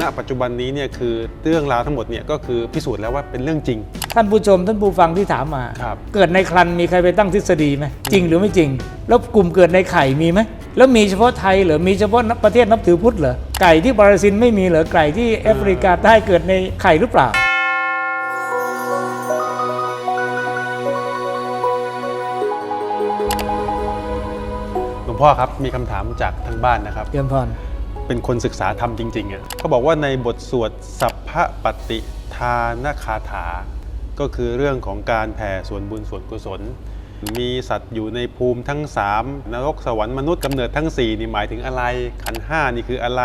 ณปัจจุบันนี้เนี่ยคือเรื่องราวทั้งหมดเนี่ยก็คือพิสูจน์แล้วว่าเป็นเรื่องจริง ท่านผู้ชมท่านผู้ฟังที่ถามมา ครับ เกิดในครันมีใครไปตั้งทฤษฎีไหมจริงหรือไม่จริง แล้วกลุ่มเกิดในไข่มีไหมแล้วมีเฉพาะไทยเหรือมีเฉพาะประเทศนับถือพุทธเหรอไก่ที่บราซิลไม่มีเหรอไก่ที่แอฟริกาใต้เกิดในไข่หรือเปล่าหลวงพ่อครับมีคำถามจากทางบ้านนะครับ เตรียมพร เป็นคนศึกษาธรรมจริงๆอะเขาบอกว่าในบทสวดสัพพะปฏิทานคาถา ก็คือเรื่องของการแผ่ส่วนบุญส่วนกุศล มีสัตว์อยู่ในภูมิทั้ง 3 นรกสวรรค์มนุษย์กำเนิดทั้ง 4 นี่หมายถึงอะไร ขันธ์ห้านี่คืออะไร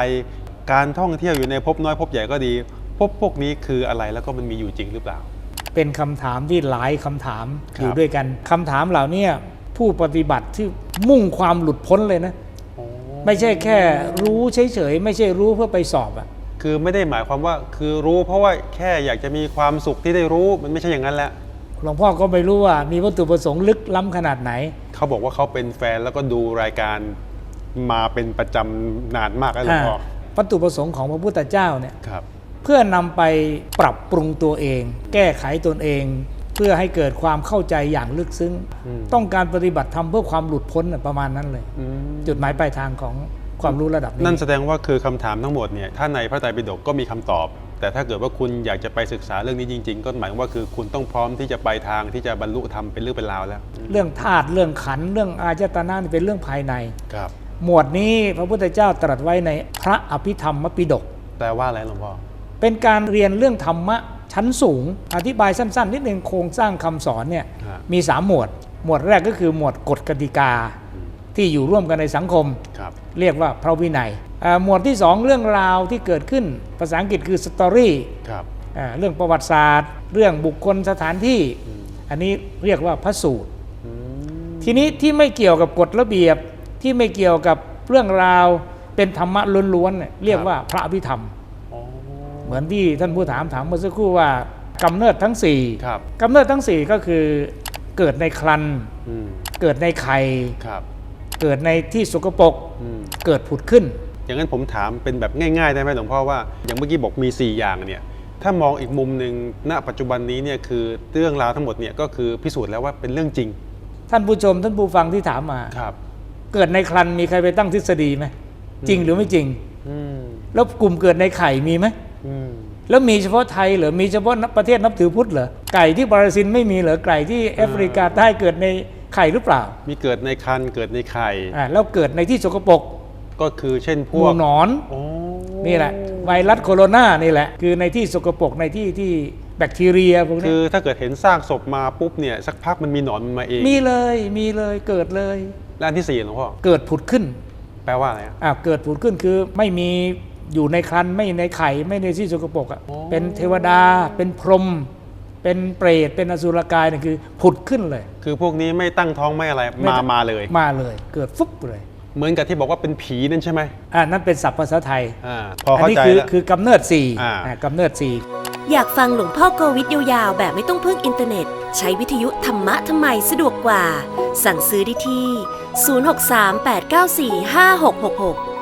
การท่องเที่ยวอยู่ในภพน้อยภพใหญ่ก็ดีภพพวกนี้คืออะไรแล้วก็มันมีอยู่จริงหรือเปล่า เป็นคำถามที่หลายคำถามครับอยู่ด้วยกันคำถามเหล่านี้ผู้ปฏิบัติที่มุ่งความหลุดพ้นเลยนะ ไม่ใช่แค่รู้เฉยๆไม่ใช่รู้เพื่อไปสอบอะคือไม่ได้หมายความว่าคือรู้เพราะว่าแค่อยากจะมีความสุขที่ได้รู้มันไม่ใช่อย่างนั้นแหละหลวงพ่อก็ไม่รู้ว่ามีวัตถุประสงค์ลึกล้ำขนาดไหน เขาบอกว่าเขาเป็นแฟนแล้วก็ดูรายการมาเป็นประจำนานมากแล้วหลวงพ่อวัตถุประสงค์ของพระพุทธเจ้าเนี่ยครับเพื่อนำไปปรับปรุงตัวเอง แก้ไขตนเอง เพื่อให้เกิดความเข้าใจอย่างลึกซึ้งอืมต้องการปฏิบัติธรรมเพื่อความหลุดพ้นน่ะประมาณนั้นเลยอืมจุดหมายปลายทางของความรู้ระดับนี้นั่นแสดงว่าคือคำถามทั้งหมดเนี่ยถ้าในพระไตรปิฎกก็มีคำตอบ แต่ถ้าเกิดว่าคุณอยากจะไปศึกษาเรื่องนี้จริง ๆ ก็หมายความว่าคือคุณต้องพร้อมที่จะไปทางที่จะบรรลุธรรมเป็นเรื่องเป็นราวแล้ว เรื่องธาตุเรื่องขันธ์เรื่องอาจตนะนี่เป็นเรื่องภายในครับ หมวดนี้พระพุทธเจ้าตรัสไว้ในพระอภิธรรมปิฎกแปลว่าอะไรหลวงพ่อเป็นการเรียนเรื่องธรรมะ ชั้นสูง อธิบายสั้น ๆ นิดนึงโครงสร้างคำสอนเนี่ยฮะมี 3 หมวด หมวดแรกก็คือหมวดกฎกติกาที่อยู่ร่วมกันในสังคมครับเรียกว่าพระวินัยอ่าหมวดที่ 2 เรื่องราวที่เกิดขึ้น ภาษาอังกฤษคือสตอรี่ครับเรื่องประวัติศาสตร์ เรื่องบุคคลสถานที่ อันนี้เรียกว่าพระสูตรอืมทีนี้ที่ไม่เกี่ยวกับกฎระเบียบที่ไม่เกี่ยวกับเรื่องราวเป็นธรรมะล้วนๆเนี่ยเรียกว่าพระอภิธรรมอ๋อ เหมือนที่ท่านผู้ถามถามเมื่อสักครู่ว่ากำเนิดทั้ง4ครับกำเนิดทั้ง 4 ก็คือเกิดในครันอืมเกิดในไข่ครับเกิดในที่สกปรกอืมเกิดผุดขึ้น อย่างนั้นผมถามเป็นแบบง่ายๆได้ไหมหลวงพ่อว่าอย่างเมื่อกี้บอกมี 4 อย่างเนี่ยถ้ามองอีกมุมหนึ่งณปัจจุบันนี้เนี่ยคือเรื่องราวทั้งหมดเนี่ยก็คือพิสูจน์แล้วว่าเป็นเรื่องจริง ท่านผู้ชมท่านผู้ฟังที่ถามมาครับ เกิดในครันมีใครไปตั้งทฤษฎีไหมจริงหรือไม่จริงอืมแล้วกลุ่มเกิดในไข่มีไหมอืม แล้วมีเฉพาะไทยเหรือมีเฉพาะประเทศนับถือพุทธเหรอไก่ที่บราซิลไม่มีเหรอไก่ที่แอฟริกาใต้เกิดในไข่หรือเปล่า มีเกิดในคันเกิดในไข่อ่าแล้วเกิดในที่สกปรกก็คือเช่นพหวมูกหนอนโอ้นี่แหละ ไวรัสโคโรนานี่แหละ คือในที่สกปรกในที่ที่แบคทีเรียพวกคืนี้อถ้าเกิดเห็นซากศพมาปุ๊บเนี่ยสักพักมันมีหนอนมันมาเอง มีเลยมีเลยเกิดเลย และอันที่สี่หลวงพ่อเกิดผุดขึ้น แปลว่าอะไรอะอ่าเกิดผุดขึ้นคือไม่มี อยู่ในครันไม่ในไข่ไม่ในที่สกปรกอะเป็นเทวดาเป็นพรหมเป็นเปรตเป็นอสุรกายนี่คือผุดขึ้นเลย คือพวกนี้ไม่ตั้งท้องไม่อะไรไม่มาตั้งมาเลย มาเลย เกิดฟุบเลย เหมือนกับที่บอกว่าเป็นผีนั่นใช่ไหมอ่านั่นเป็นศัพท์ภาษาไทยอ่าพอเข้านี้ใจคือแล้วคือกำเนิดสี่อ่าอ่ากำเนิดสี่อยากฟังหลวงพ่อโกวิทยาวๆ แบบไม่ต้องพึ่งอินเทอร์เน็ต ใช้วิทยุธรรมะทำไมสะดวกกว่า สั่งซื้อได้ที่ 063 894 5666